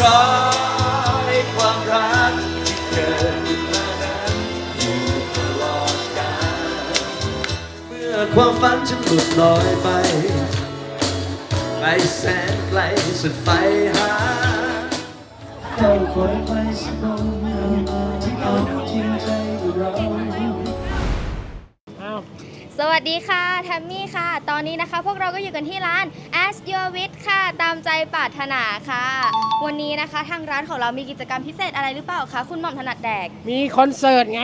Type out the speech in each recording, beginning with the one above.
ขอให้ความรักที่เกิดขึ้นมานั้นอยู่ตลอดกาลเมื่อความฝันฉันหลุดลอยไปไกลแสนไกลสุดไฟหาเฝ้าคอยใครสักคนที่เอาจริงใจ สวัสดีค่ะแทมมี่ค่ะ ตอนนี้นะคะ พวกเราก็อยู่กันที่ร้าน As Your Wish ค่ะ ตามใจปรารถนาค่ะ วันนี้นะคะทางร้านของเรามีกิจกรรมพิเศษอะไรหรือเปล่าคะ คุณหม่อมถนัดแดก มีคอนเสิร์ตไง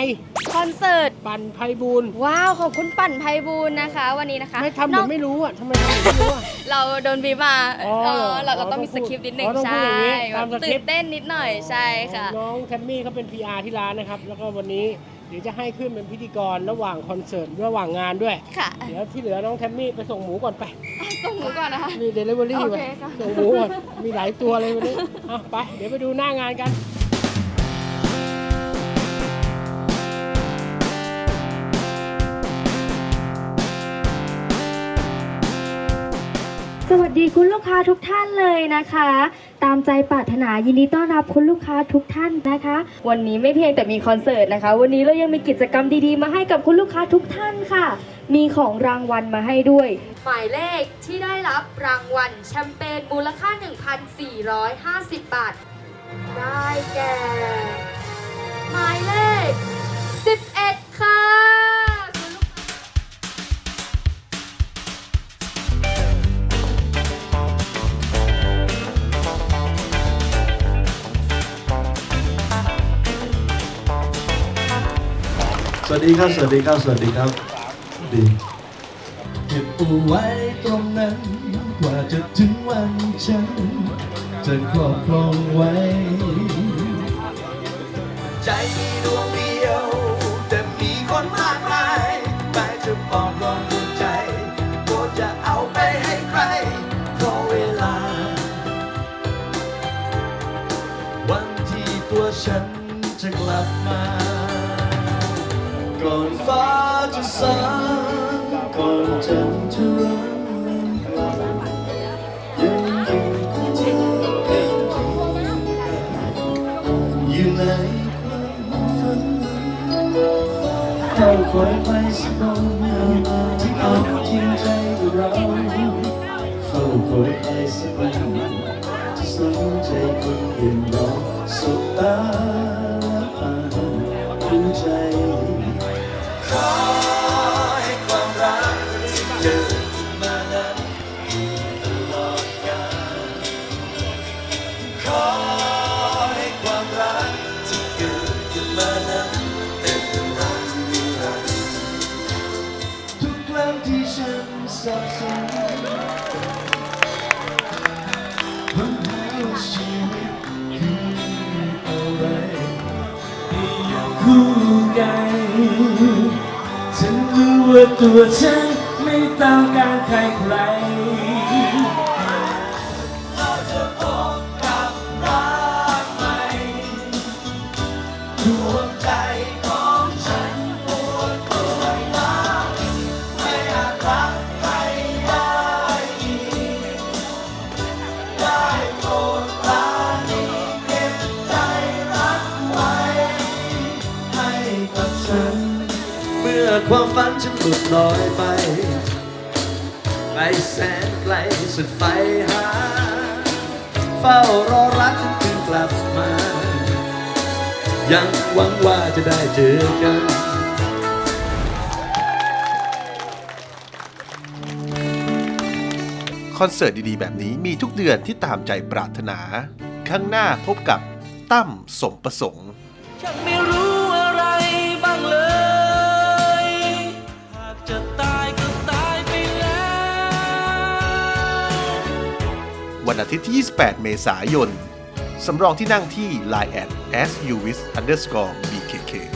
คอนเสิร์ต ปั่นไพบูลย์ว้าวของคุณปั่นไพบูลย์นะคะ วันนี้นะคะไม่ทำเหมือนไม่รู้อะทำไมทำเหมือนไม่รู้อะ เราโดนบีบมาอ๋อเออเราก็อ๋อต้องมีต้สองพูดคริปต์นิดนึงอ๋อต้องพูดใช่อย่างนี้ตามสคริตื่ปนต์เต้นนิดหน่อยใช่ค่ะ น้องแทมมี่เขาเป็น PR ที่ร้านนะครับ แล้วก็วันนี้เดี๋ยวจะให้ขึ้นเป็นพิธีกรระหว่างคอนเสิร์ตระหว่างงานด้วย ค่ะเดี๋ยวที่เหลือน้องแทมมี่ไปส่งหมูก่อนไป ส่งหมูก่อนนะคะ มีเดลิเวอรี่โอไปเคค่ะ ส่งหมูก่อนมีหลายตัวเลยวันนี้เอาไป เดี๋ยวไปดูหน้างานกัน ดีคุณลูกค้าทุกท่านเลยนะคะ ตามใจปรารถนายินดีต้อนรับคุณลูกค้าทุกท่านนะคะ วันนี้ไม่เพียงแต่มีคอนเสิร์ตนะคะ วันนี้เรายังมีกิจกรรมดีๆ มาให้กับคุณลูกค้าทุกท่านค่ะ มีของรางวัลมาให้ด้วย หมายเลขที่ได้รับรางวัลแชมเปญมูลค่า 1,450 บาท ได้แก่ หมายเลข สวัสดีครับ สวัสดีครับ สวัสดีครับ ดีเก็บเอาไว้ตรงนั้นกว่าจะถึงวันฉันจะครอบครองไว้ ใจมีดวงเดียว แต่มีคนมากมายแต่จะปลอมรองดวงใจโปรดจะเอาไปให้ใครเพราะเวลา วันที่ตัวฉันจะกลับมา ก่อนฟ้าจะสางก่อนจันทร์จะร้อนกลับยังอยู่คู่กันอยู่ในความฝันเฝ้าคอยใครสักคนที่เอาจริงใจกับเราเฝ้าคอยใครสักคนที่สนใจคนอื่นเราสบตาและอ่านรู้ใจ ขอให้ความรักที่เกิดมานั้นอยู่ตลอดกาลขอให้ความรักที่เกิดขึ้นมานั้นเป็นรักนิรันดร์ทุกครั้งที่ฉันสับสนค้นหาว่าชีวิตคืออะไรคู่กัน ตัวฉันไม่ต้องการใครใคร ความฝันฉันหลุดลอยไปไกลแสนไกลสุดไฟหา เฝ้ารอรักถึงกลับมา ยังหวังว่าจะได้เจอกันคอนเสิร์ตดีๆ แบบนี้มีทุกเดือนที่ตามใจปรารถนา ข้างหน้าพบกับตั้มสมประสงค์ วันอาทิตย์ที่ 28 เมษายน สำรองที่นั่งที่ Line at s u w i s underscore bkk